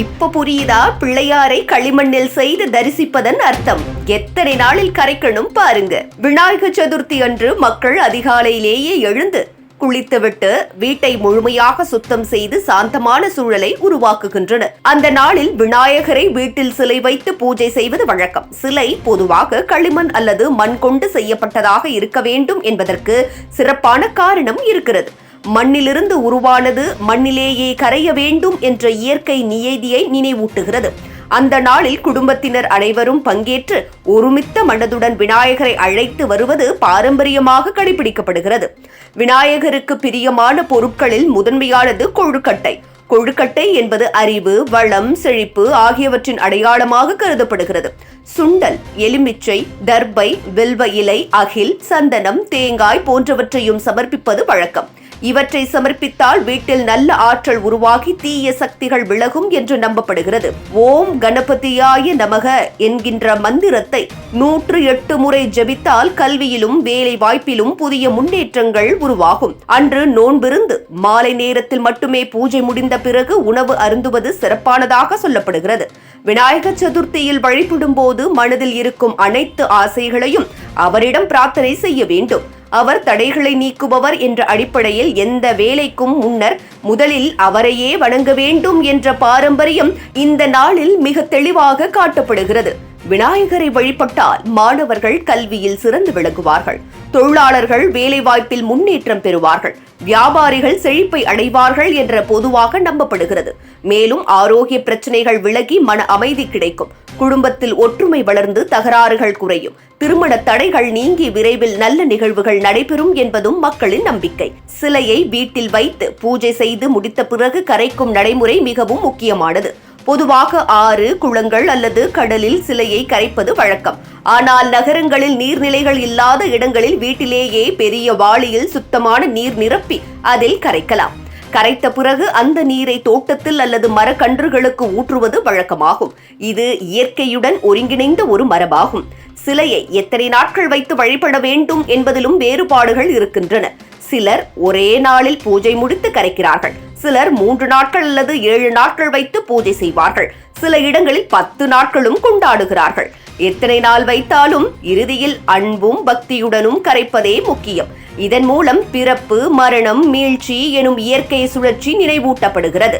இப்ப புரியுதா? பிள்ளையாரை களிமண்ணில் செய்து தரிசிப்பதன் அர்த்தம். எத்தனை நாளில் கரைக்கணும் பாருங்க. விநாயகர் சதுர்த்தி அன்று மக்கள் அதிகாலையிலேயே எழுந்து குளித்துவிட்டு வீட்டை முழுமையாக சுத்தம் செய்து சாந்தமான சூழலை உருவாக்குகின்றனர். அந்த நாளில் விநாயகரை வீட்டில் சிலை வைத்து பூஜை செய்வது வழக்கம். சிலை பொதுவாக களிமண் அல்லது மண் கொண்டு செய்யப்பட்டதாக இருக்க வேண்டும் என்பதற்கு சிறப்பான காரணம் இருக்கிறது. மண்ணிலிருந்து உருவானது மண்ணிலேயே கரைய வேண்டும் என்ற இயற்கை நியதியை நினைவூட்டுகிறது. அந்த நாளில் குடும்பத்தினர் அனைவரும் பங்கேற்று ஒருமித்த மனதுடன் விநாயகரை அழைத்து வருவது பாரம்பரியமாக கடைபிடிக்கப்படுகிறது. விநாயகருக்கு பிரியமான பொருட்களில் முதன்மையானது கொழுக்கட்டை. கொழுக்கட்டை என்பது அறிவு வளம் செழிப்பு ஆகியவற்றின் அடையாளமாக கருதப்படுகிறது. சுண்டல் எலுமிச்சை தர்பை வில்வ இலை அகில் சந்தனம் தேங்காய் போன்றவற்றையும் சமர்ப்பிப்பது வழக்கம். இவற்றை சமர்ப்பித்தால் வீட்டில் நல்ல ஆற்றல் உருவாகி தீய சக்திகள் விலகும் என்று நம்பப்படுகிறது. ஓம் கணபதியாய நமக என்கின்ற மந்திரத்தை நூற்று எட்டு முறை ஜெபித்தால் கல்வியிலும் வேலை வாய்ப்பிலும் புதிய முன்னேற்றங்கள் உருவாகும். அன்று நோன்பிருந்து மாலை நேரத்தில் மட்டுமே பூஜை முடிந்த பிறகு உணவு அருந்துவது சிறப்பானதாக சொல்லப்படுகிறது. விநாயகர் சதுர்த்தியில் வழிபடும் போது மனதில் இருக்கும் அனைத்து ஆசைகளையும் அவரிடம் பிரார்த்தனை செய்ய வேண்டும். அவர் தடைகளை நீக்குபவர் என்ற அடிப்படையில் எந்த வேலைக்கும் முன்னர் முதலில் அவரையே வணங்க வேண்டும் என்ற பாரம்பரியம் இந்த நாளில் மிக தெளிவாக காட்டப்படுகிறது. விநாயகரை வழிபட்டால் மாணவர்கள் கல்வியில் சிறந்து விளங்குவார்கள். தொழிலாளர்கள் வேலைவாய்ப்பில் முன்னேற்றம் பெறுவார்கள். வியாபாரிகள் செழிப்பை அடைவார்கள் என்ற பொதுவாக நம்பப்படுகிறது. மேலும் ஆரோக்கிய பிரச்சனைகள் விலகி மன அமைதி கிடைக்கும். குடும்பத்தில் ஒற்றுமை வளர்ந்து தகராறுகள் குறையும். திருமண தடைகள் நீங்கி விரைவில் நல்ல நிகழ்வுகள் நடைபெறும் என்பதும் மக்களின் நம்பிக்கை. சிலையை வீட்டில் வைத்து பூஜை செய்து முடித்த பிறகு கரைக்கும் நடைமுறை மிகவும் முக்கியமானது. பொதுவாக ஆறு குளங்கள் அல்லது கடலில் சிலையை கரைப்பது வழக்கம். ஆனால் நகரங்களில் நீர்நிலைகள் இல்லாத இடங்களில் வீட்டிலேயே பெரிய வாளியில் சுத்தமான நீர் நிரப்பி அதில் கரைக்கலாம். கரைத்த பிறகு அந்த நீரை தோட்டத்தில் அல்லது மரக்கன்றுகளுக்கு ஊற்றுவது வழக்கமாகும். இது இயற்கையுடன் ஒருங்கிணைந்த ஒரு மரபாகும் சிலையை எத்தனை நாட்கள் வைத்து வழிபட வேண்டும் என்பதிலும் வேறுபாடுகள் இருக்கின்றன. சிலர் ஒரே நாளில் பூஜை முடித்து கரைக்கிறார்கள். சிலர் மூன்று நாட்கள் அல்லது ஏழு நாட்கள் வைத்து பூஜை செய்வார்கள். சில இடங்களில் பத்து நாட்களும் கொண்டாடுகிறார்கள். எத்தனை நாள் வைத்தாலும் இறுதியில் அன்பும் பக்தியுடனும் கரைப்பதே முக்கியம். இதன் மூலம் பிறப்பு மரணம் மீழ்ச்சி எனும் இயற்கை சுழற்சி நினைவூட்டப்படுகிறது.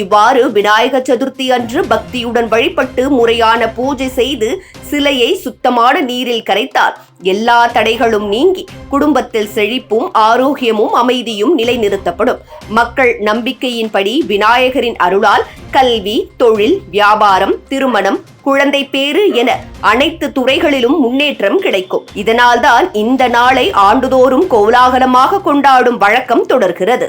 இவ்வாறு விநாயகர் சதுர்த்தி அன்று பக்தியுடன் வழிபட்டு முறையான பூஜை செய்து சிலையை சுத்தமான நீரில் கரைத்தால் எல்லா தடைகளும் நீங்கி குடும்பத்தில் செழிப்பும் ஆரோக்கியமும் அமைதியும் நிலைநிறுத்தப்படும். மக்கள் நம்பிக்கையின்படி விநாயகரின் அருளால் கல்வி தொழில் வியாபாரம் திருமணம் குழந்தை பேறு என அனைத்து துறைகளிலும் முன்னேற்றம் கிடைக்கும். இதனால்தான் இந்த நாளை ஆண்டுதோறும் கோலாகலமாக கொண்டாடும் வழக்கம் தொடர்கிறது.